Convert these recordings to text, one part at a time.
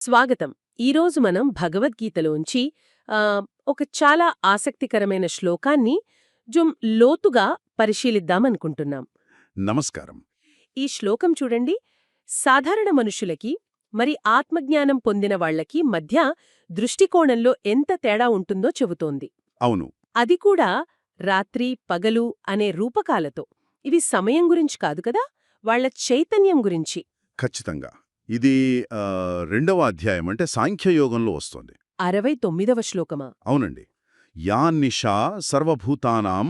స్వాగతం. ఈరోజు మనం భగవద్గీతలోంచి ఒక చాలా ఆసక్తికరమైన శ్లోకాన్ని జుం లోతుగా పరిశీలిద్దామనుకుంటున్నాం. నమస్కారం. ఈ శ్లోకం చూడండి. సాధారణ మనుషులకి మరి ఆత్మజ్ఞానం పొందిన వాళ్ళకి మధ్య దృష్టికోణంలో ఎంత తేడా ఉంటుందో చెబుతోంది. అవును. అది కూడా రాత్రి పగలు అనే రూపకాలతో. ఇవి సమయం గురించి కాదు కదా? వాళ్ళ చైతన్యం గురించి. ఖచ్చితంగా. ఇది రెండవ అధ్యాయం అంటే సాంఖ్యయోగంలో వస్తోంది. అరవై తొమ్మిదవ శ్లోకమా? అవునండి. యా నిషా సర్వభూతానాం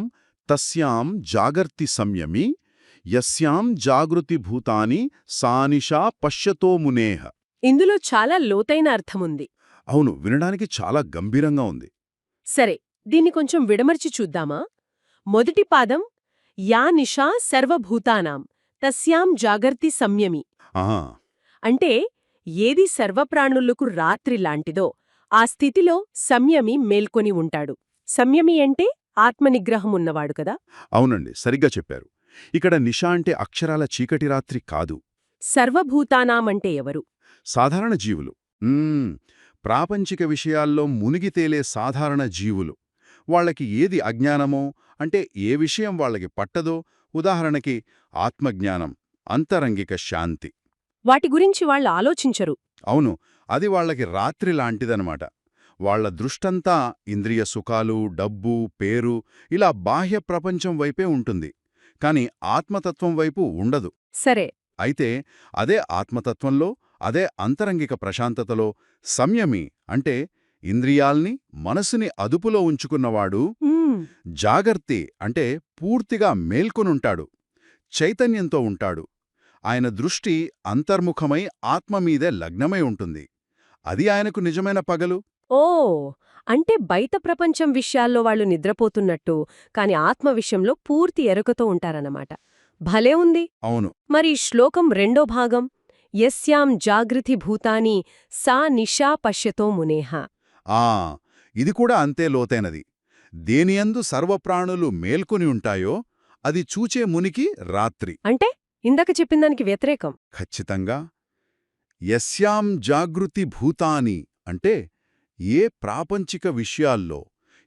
తస్యాం జాగర్తి సంయమి యస్యాం జాగృతి భూతాని సానిషా పశ్యతో మునేహ. ఇందులో చాలా లోతైన అర్థముంది. అవును వినడానికి చాలా గంభీరంగా ఉంది. సరే దీన్ని కొంచెం విడమర్చి చూద్దామా? మొదటి పాదం యా నిషా సర్వభూతానాం తస్యాం జాగర్తి సంయమి. ఆహా. అంటే ఏది సర్వప్రాణులకు రాత్రి లాంటిదో ఆ స్థితిలో సంయమి మేల్కొని ఉంటాడు. సంయమి అంటే ఆత్మనిగ్రహం ఉన్నవాడు కదా? అవునండి సరిగ్గా చెప్పారు. ఇక్కడ నిషా అంటే అక్షరాల చీకటి రాత్రి కాదు. సర్వభూతానామంటే ఎవరు? సాధారణ జీవులు. ప్రాపంచిక విషయాల్లో మునిగి తేలే సాధారణ జీవులు. వాళ్ళకి ఏది అజ్ఞానమో అంటే ఏ విషయం వాళ్ళకి పట్టదో ఉదాహరణకి ఆత్మజ్ఞానం అంతరంగిక శాంతి. వాటి గురించి వాళ్ళు ఆలోచించరు. అవును. అది వాళ్ళకి రాత్రి లాంటిదనమాట వాళ్ళ దృష్టంతా ఇంద్రియ సుఖాలు డబ్బు పేరు ఇలా బాహ్య ప్రపంచం వైపే ఉంటుంది. కాని ఆత్మతత్వం వైపు ఉండదు. సరే. అయితే అదే ఆత్మతత్వంలో అదే అంతరంగిక ప్రశాంతతలో సంయమి అంటే ఇంద్రియాల్ని మనసుని అదుపులో ఉంచుకున్నవాడు జాగర్తి అంటే పూర్తిగా మేల్కొనుంటాడు. చైతన్యంతో ఉంటాడు. ఆయన దృష్టి అంతర్ముఖమై ఆత్మమీదే లగ్నమై ఉంటుంది. అది ఆయనకు నిజమైన పగలు. ఓ! అంటే బయట ప్రపంచం విషయాల్లో వాళ్ళు నిద్రపోతున్నట్టు కాని ఆత్మ విషయంలో పూర్తి ఎరుకతో ఉంటారన్నమాట. భలే ఉంది! అవును. మరి శ్లోకం రెండో భాగం యస్యాం జాగృతి భూతాని సా నిషా పశ్యతో మునేహ. ఆ! ఇది కూడా అంతే లోతైనది. దేనియందు సర్వప్రాణులు మేల్కొని ఉంటాయో అది చూచే మునికి రాత్రి. అంటే ఇందాక చెప్పిందానికి వ్యతిరేకం. ఖచ్చితంగా. యస్యాం జాగృతి భూతాని అంటే ఏ ప్రాపంచిక విషయాల్లో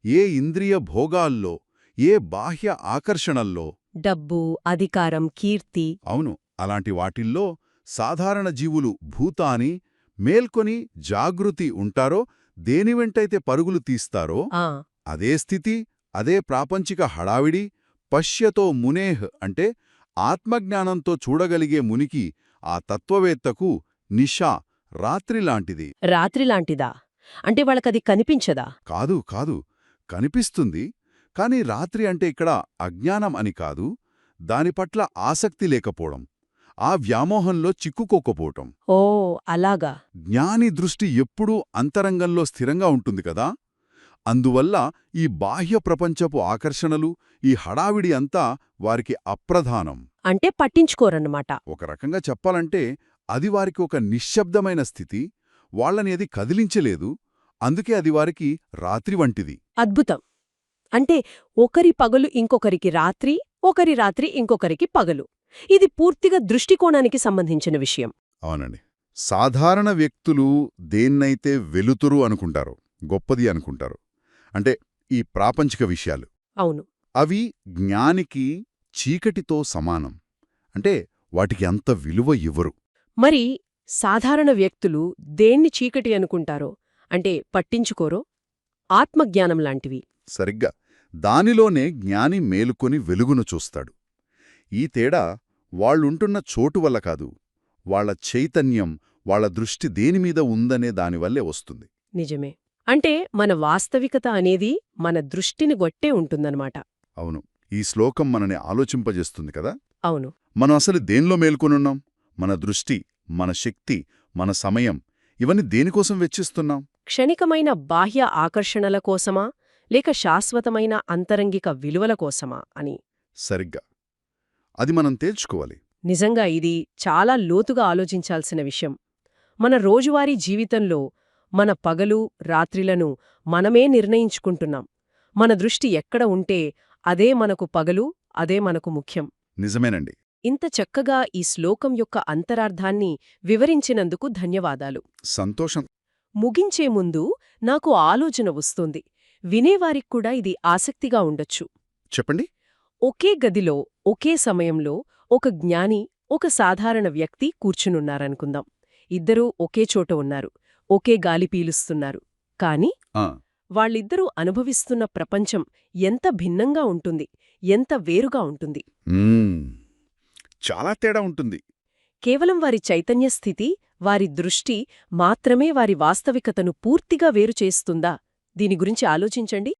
ఏ ఇంద్రియ భోగాల్లో ఏ బాహ్య ఆకర్షణల్లో? డబ్బు అధికారం కీర్తి. అవును అలాంటి వాటిల్లో సాధారణ జీవులు భూతాని మేల్కొని జాగృతి ఉంటారో దేని వెంటైతే పరుగులు తీస్తారో అదే స్థితి అదే ప్రాపంచిక హడావిడి పశ్యతో మునేహ్ అంటే ఆత్మజ్ఞానంతో చూడగలిగే మునికి ఆ తత్వవేత్తకు నిషా రాత్రిలాంటిది రాత్రిలాంటిదా అంటే వాళ్ళకది కనిపించదా? కాదు కాదు. కనిపిస్తుంది. కాని రాత్రి అంటే ఇక్కడ అజ్ఞానం అని కాదు. దాని పట్ల ఆసక్తి లేకపోవడం. ఆ వ్యామోహంలో చిక్కుకోకపోవటం. ఓ అలాగా. జ్ఞాని దృష్టి ఎప్పుడూ అంతరంగంలో స్థిరంగా ఉంటుంది కదా? అందువల్ల ఈ బాహ్య ప్రపంచపు ఆకర్షణలు ఈ హడావిడి అంతా వారికి అప్రధానం. అంటే పట్టించుకోరన్నమాట. ఒక రకంగా చెప్పాలంటే అది వారికి ఒక నిశ్శబ్దమైన స్థితి వాళ్ళని అది కదిలించలేదు అందుకే అది వారికి రాత్రి వంటిది. అద్భుతం. అంటే ఒకరి పగలు ఇంకొకరికి రాత్రి ఒకరి రాత్రి ఇంకొకరికి పగలు. ఇది పూర్తిగా దృష్టికోణానికి సంబంధించిన విషయం. అవునండి. సాధారణ వ్యక్తులు దేన్నైతే వెలుతురు అనుకుంటారో గొప్పది అనుకుంటారు అంటే ఈ ప్రాపంచిక విషయాలు. అవును. అవి జ్ఞానికి చీకటితో సమానం. అంటే వాటికి అంత విలువ ఇవ్వరు. మరి సాధారణ వ్యక్తులు దేన్ని చీకటి అనుకుంటారో? అంటే పట్టించుకోరో? ఆత్మజ్ఞానం లాంటివి. సరిగ్గా. దానిలోనే జ్ఞాని మేలుకొని వెలుగును చూస్తాడు. ఈ తేడా వాళ్ళుంటున్న చోటు వల్ల కాదు. వాళ్ళ చైతన్యం వాళ్ళ దృష్టి దేనిమీద ఉందనే దానివల్లే వస్తుంది. నిజమే. అంటే మన వాస్తవికత అనేది మన దృష్టిని గొట్టే ఉంటుందన్నమాట. అవును. ఈ శ్లోకం మనని ఆలోచింపజేస్తుంది కదా? అవును. మనం అసలు దేనిలో మేల్కొనున్నాం? మన దృష్టి మన శక్తి మన సమయం ఇవన్నీ దేనికోసం వెచ్చిస్తున్నాం? క్షణికమైన బాహ్య ఆకర్షణల కోసమా? లేక శాశ్వతమైన అంతరంగిక విలువల కోసమా అని. సరిగ్గా. అది మనం తేల్చుకోవాలి. నిజంగా ఇది చాలా లోతుగా ఆలోచించాల్సిన విషయం. మన రోజువారీ జీవితంలో మన పగలు రాత్రిలను మనమే నిర్ణయించుకుంటున్నాం. మన దృష్టి ఎక్కడ ఉంటే అదే మనకు పగలు అదే మనకు ముఖ్యం. నిజమేనండి. ఇంత చక్కగా ఈ శ్లోకం యొక్క అంతరార్థాన్ని వివరించినందుకు ధన్యవాదాలు. సంతోషం. ముగించే ముందు నాకు ఆలోచన వస్తుంది. వినేవారికి కూడా ఇది ఆసక్తిగా ఉండొచ్చు. చెప్పండి. ఒకే గదిలో ఒకే సమయంలో ఒక జ్ఞాని ఒక సాధారణ వ్యక్తి కూర్చునున్నారనుకుందాం. ఇద్దరూ ఒకే చోట ఉన్నారు. ఒకే గాలి పీలుస్తున్నారు. కాని వాళ్ళిద్దరూ అనుభవిస్తున్న ప్రపంచం ఎంత భిన్నంగా ఉంటుంది ఎంత వేరుగా ఉంటుంది. చాలా తేడా ఉంటుంది. కేవలం వారి చైతన్య స్థితి వారి దృష్టి మాత్రమే వారి వాస్తవికతను పూర్తిగా వేరు చేస్తుందా? దీని గురించి ఆలోచించండి.